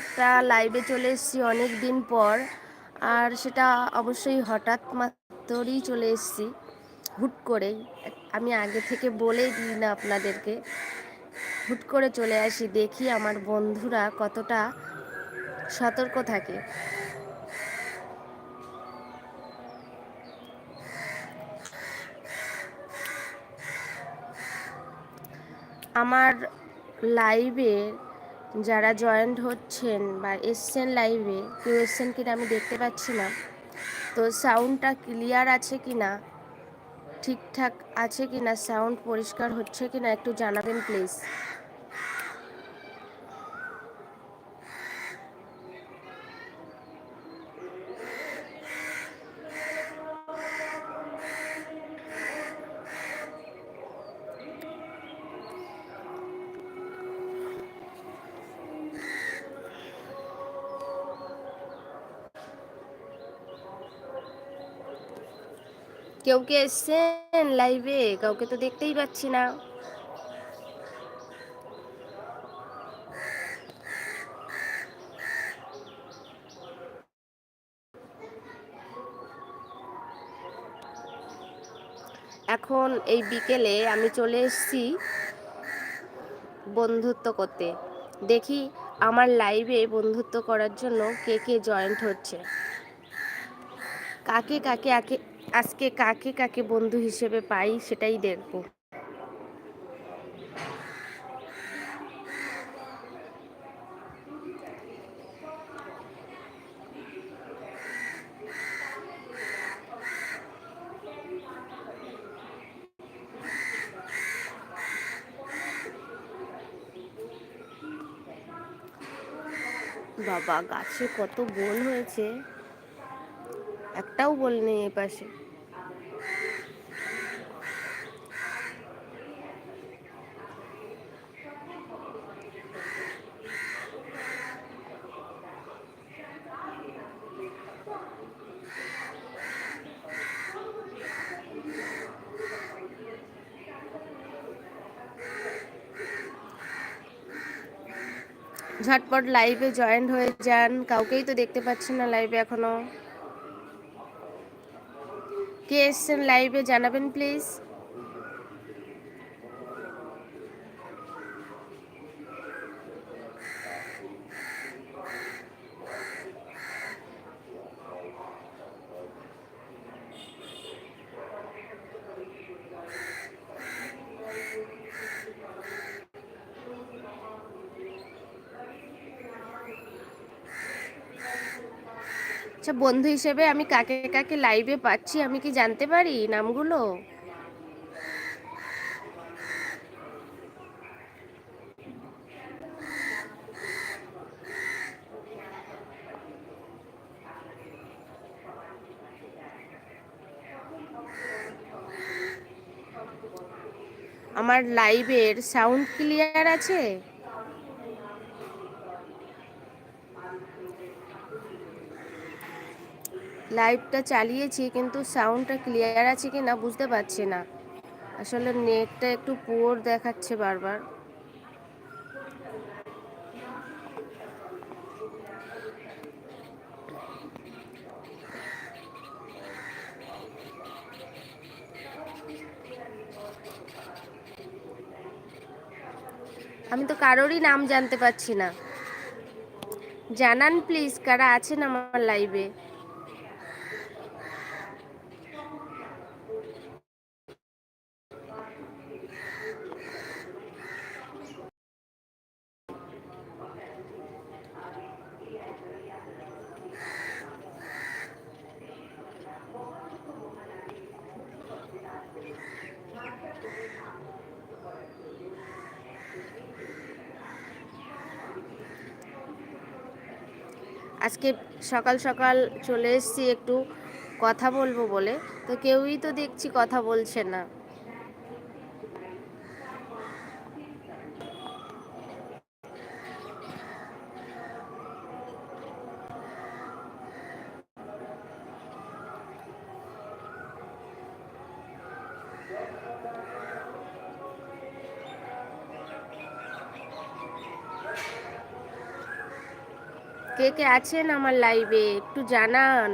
একটা লাইভে চলে এসেছি অনেক দিন পর। আর সেটা অবশ্যই হঠাৎ মাত্রই চলে এসেছি। হুট করেই আমি আগে থেকে বলেই দিই না আপনাদেরকে। হুট করে চলে আসি, দেখি আমার বন্ধুরা কতটা সতর্ক থাকে। আমার লাইভে যারা জয়েন্ট হচ্ছেন বা এসছেন লাইভে, কেউ এসছেন কিনা আমি দেখতে পাচ্ছি না। তো সাউন্ডটা ক্লিয়ার আছে কি না ঠিকঠাক আছে কি না সাউন্ড পরিষ্কার হচ্ছে কি না একটু জানাবেন প্লিজ। কেউ কে এসছেন লাইভে কাউকে তো দেখতেই পাচ্ছি না। এখন এই বিকেলে আমি চলে এসেছি বন্ধুত্ব করতে। দেখি আমার লাইভে বন্ধুত্ব করার জন্য কে কে জয়েন্ট হচ্ছে। কাকে কাকে আজকে কাকে কাকে বন্ধু হিসেবে পাই সেটাই দেখব। বাবা গাছে কত বোন হয়েছে। একটাও বল নেই এ পাশে। ঝটপট লাইভে জয়েন হয়ে যান। কাউকেই তো দেখতে পাচ্ছি না লাইভে এখনও। কে এসছেন লাইভে জানাবেন প্লিজ আচ্ছা বন্ধু হিসেবে আমি কাকে কাকে লাইভে পাচ্ছি আমি কি জানতে পারি নামগুলো? আমার লাইভের সাউন্ড ক্লিয়ার আছে? লাইভটা চালিয়েছি, কিন্তু সাউন্ডটা ক্লিয়ার আছে কি না বুঝতে পারছি না। আসলে নেটটা একটু পুয়োর দেখাচ্ছে বারবার। আমি তো কারোরই নাম জানতে পারছি না। জানান প্লিজ কারা আছেন আমার লাইভে আজকে সকাল সকাল চলে এসছি একটু কথা বলব বলে। তো কেউই তো দেখছি কথা বলছে না। আছেন আমার লাইভে একটু জানান।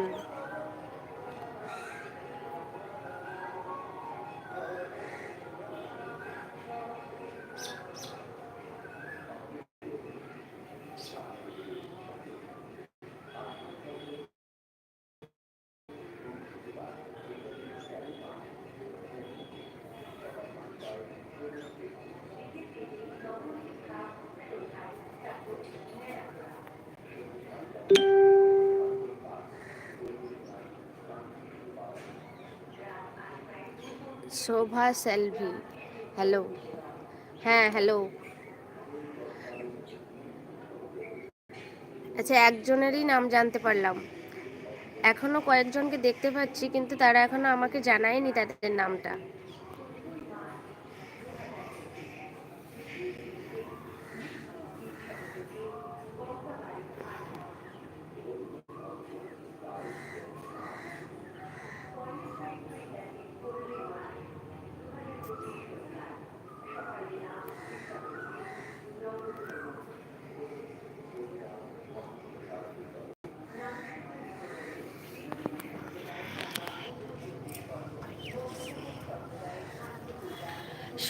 শোভা সেলভি। হ্যালো। হ্যাঁ হ্যালো। আচ্ছা একজনেরই নাম জানতে পারলাম। এখনও কয়েকজনকে দেখতে পাচ্ছি, কিন্তু তারা এখনও আমাকে জানায়নি তাদের নামটা।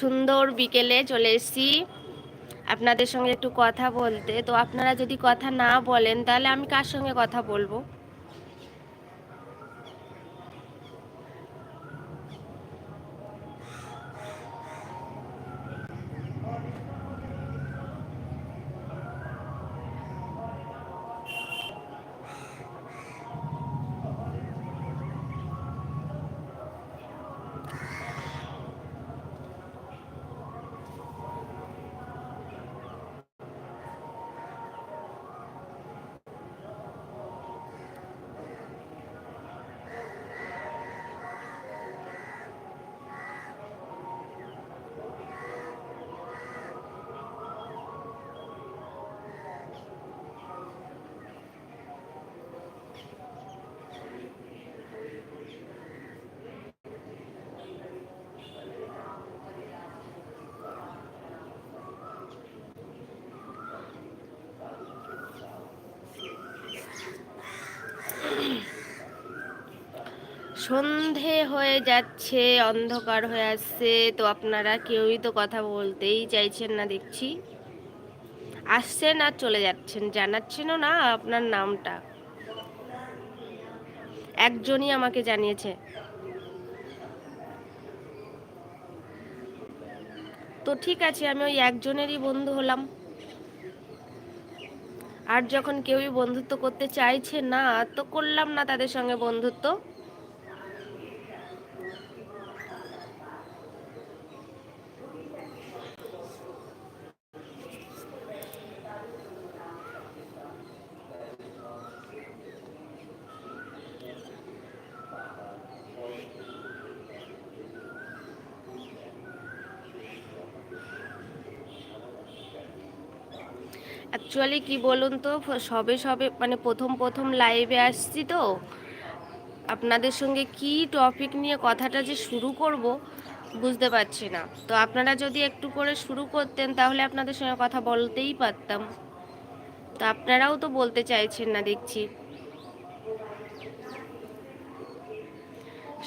সুন্দর বিকেলে চলে এসেছি। আপনাদের সঙ্গে একটু কথা বলতে। তো আপনারা যদি কথা না বলেন, তাহলে আমি কার সঙ্গে কথা বলব? সন্ধে হয়ে যাচ্ছে, অন্ধকার হয়ে আসছে, তো আপনারা কেউই তো কথা বলতেই চাইছেন না দেখছি। আসছেন আর চলে যাচ্ছেন, জানাচ্ছেনও না আপনার নামটা। একজনই আমাকে জানিয়েছে। তো ঠিক আছে, আমি ওই একজনেরই বন্ধু হলাম। আর যখন কেউই বন্ধুত্ব করতে চাইছে না, তো করলাম না তাদের সঙ্গে বন্ধুত্ব। অ্যাকচুয়ালি কি বলুন তো, সবে সবে মানে প্রথম প্রথম লাইভে আসছি তো। আপনাদের সঙ্গে কি টপিক নিয়ে কথাটা যে শুরু করব বুঝতে পারছি না। তো আপনারা যদি একটু করে শুরু করতেন তাহলে আপনাদের সঙ্গে কথা বলতেই পারতাম। তো আপনারাও তো বলতে চাইছেন না, দেখছি।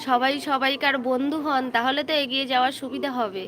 সবাই সবাইকার বন্ধু হন, তাহলে তো এগিয়ে যাওয়ার সুবিধা হবে।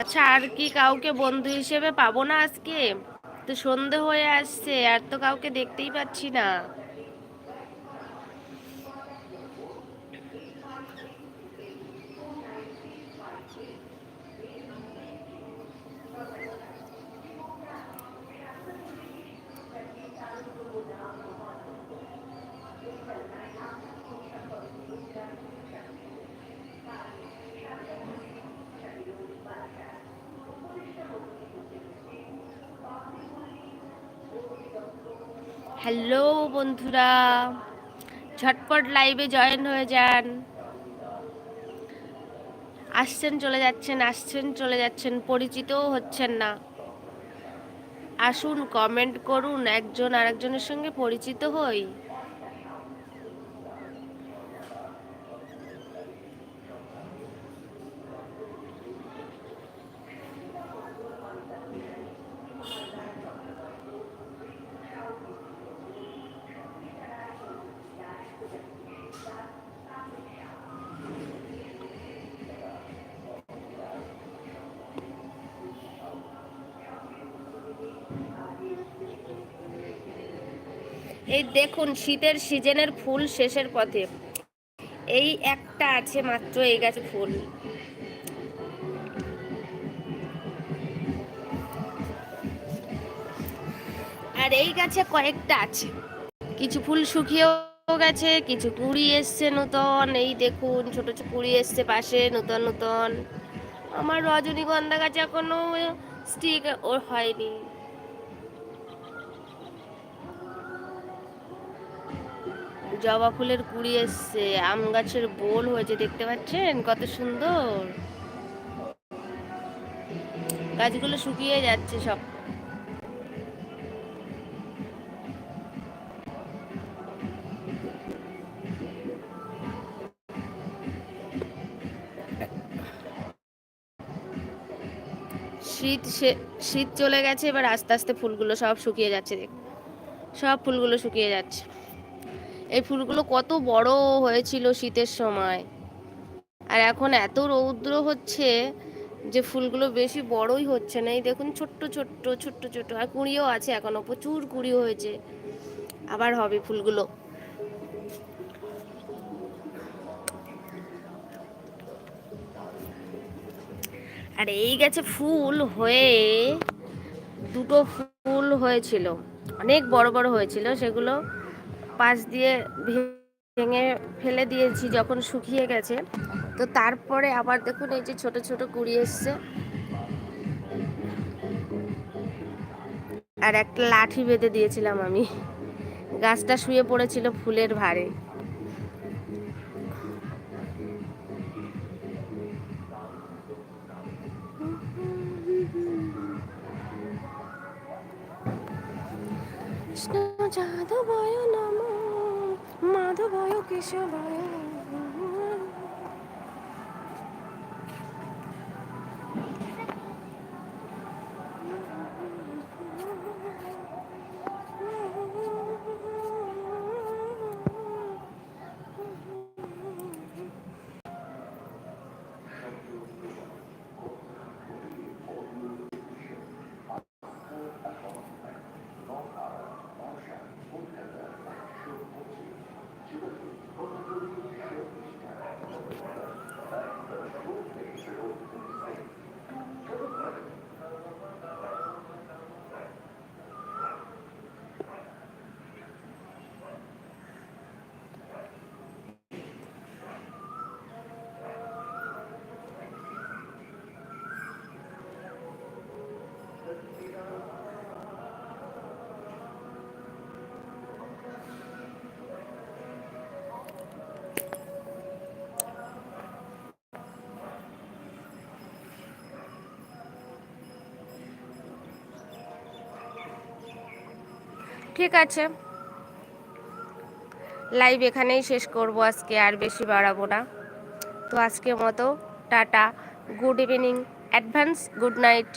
আচ্ছা আর কি কাউকে বন্ধু হিসেবে পাবো না আজকে? তো সন্ধে হয়ে আসছে, আর তো কাউকে দেখতেই পাচ্ছি না। হ্যালো বন্ধুরা, ঝটপট লাইভে জয়েন হয়ে যান। আসছেন, চলে যাচ্ছেন, আসছেন, চলে যাচ্ছেন, পরিচিতও হচ্ছেন না। আসুন কমেন্ট করুন, একজন আরেকজনের সঙ্গে পরিচিত হই। এই দেখুন, শীতের সিজনের ফুল শেষের পথে। এই একটা আছে মাত্র, এই গাছে ফুল। আর এই গাছে কয়েকটা আছে। কিছু ফুল শুকিয়েও গেছে, কিছু কুড়ি এসছে নতুন। এই দেখুন, ছোট ছোট কুড়ি এসছে পাশে, নতুন নতুন। আমার রজনীগন্ধা গাছে এখনও স্টিক ওর হয়নি। জবা ফুলের কুড়ি এসছে, আম গাছের বোল হয়েছে, দেখতে পাচ্ছেন? কত সুন্দর। গাছগুলো শুকিয়ে যাচ্ছে সব। শীত শীত চলে গেছে, এবার আস্তে আস্তে ফুলগুলো সব শুকিয়ে যাচ্ছে, দেখ। সব ফুলগুলো শুকিয়ে যাচ্ছে। এই ফুলগুলো কত বড় হয়েছিল শীতের সময়। আর এখন এত রৌদ্র হচ্ছে যে ফুলগুলো বেশি বড়ই হচ্ছে না। এই দেখুন ছোট্ট ছোট্ট ছোট্ট ছোট্ট। আর কুঁড়িও আছে এখনও, প্রচুর কুঁড়ি হয়েছে। আবার হবে ফুলগুলো। আর এই গেছে ফুল হয়ে দুটো ফুল হয়েছিল। অনেক বড় বড় হয়েছিল সেগুলো। পাশ দিয়ে ভেঙে ফেলে দিয়েছি যখন শুকিয়ে গেছে। তো তারপরে আবার দেখুন এই যে ছোট ছোট কুড়ি এসছে। আর একটা লাঠি বেঁধে দিয়েছিলাম আমি। গাছটা শুয়ে পড়েছিল ফুলের ভারে কৃষ্ণ যাদবায় নম মাধবায় কেশবায় ঠিক আছে। লাইভ এখানেই শেষ করব আজকে, আর বেশি বাড়াবো না। তো আজকে মতো, tata. Good evening advance good night